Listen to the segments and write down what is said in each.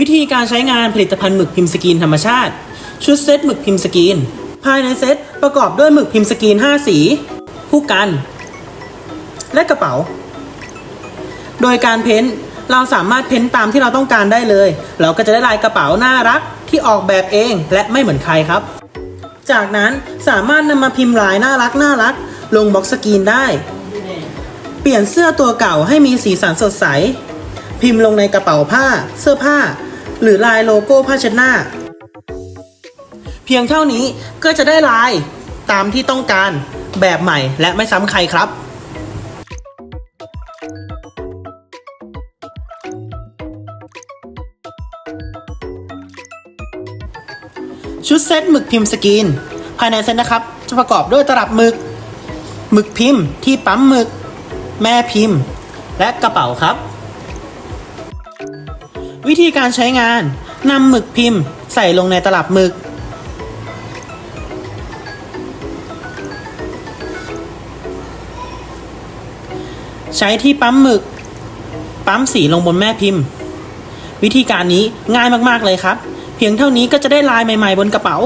วิธีการใช้งานผลิตภัณฑ์หมึกพิมพ์สกรีนธรรมชาติ ชุดเซตหมึกพิมพ์สกรีน ภายในเซตประกอบด้วยหมึกพิมพ์สกรีน 5 สี ผู้กัน และกระเป๋า โดยการเพ้นท์เราสามารถเพ้นท์ตามที่เราต้องการได้เลย เราก็จะได้ลายกระเป๋าน่ารักที่ออกแบบเองและไม่เหมือนใครครับ จากนั้นสามารถนำมาพิมพ์ลายน่ารักน่ารัก ลงบล็อกสกรีนได้ เปลี่ยนเสื้อตัวเก่าให้มีสีสันสดใส พิมพ์ลงในกระเป๋าผ้า เสื้อผ้า หรือลายโลโก้ผ้าเช็ดหน้า เพียงเท่านี้ก็จะได้ลายตามที่ต้องการแบบใหม่และไม่ซ้ำใครครับชุดเซตหมึกพิมพ์สกรีน ภายในเซตนะครับ จะประกอบด้วยตลับหมึก หมึกพิมพ์ที่ปั๊มหมึก แม่พิมพ์ และกระเป๋าครับ วิธีการใช้งานนำหมึกพิมพ์ใส่ลงในตลับหมึก ใช้ที่ปั๊มหมึก ปั๊มสีลงบนแม่พิมพ์ วิธีการนี้ง่ายมากๆเลยครับ เพียงเท่านี้ก็จะได้ลายใหม่ ๆ บนกระเป๋า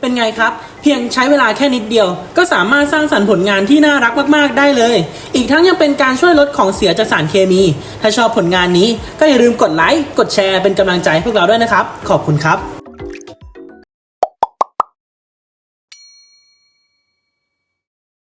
เป็นไงครับ เพียงใช้เวลาแค่นิดเดียว ก็สามารถสร้างสรรค์ผลงานที่น่ารักมากๆได้เลย อีกทั้งยังเป็นการช่วยลดของเสียจากสารเคมี ถ้าชอบผลงานนี้ก็อย่าลืมกดไลค์กดแชร์เป็นกำลังใจให้พวกเราด้วยนะครับ ขอบคุณครับ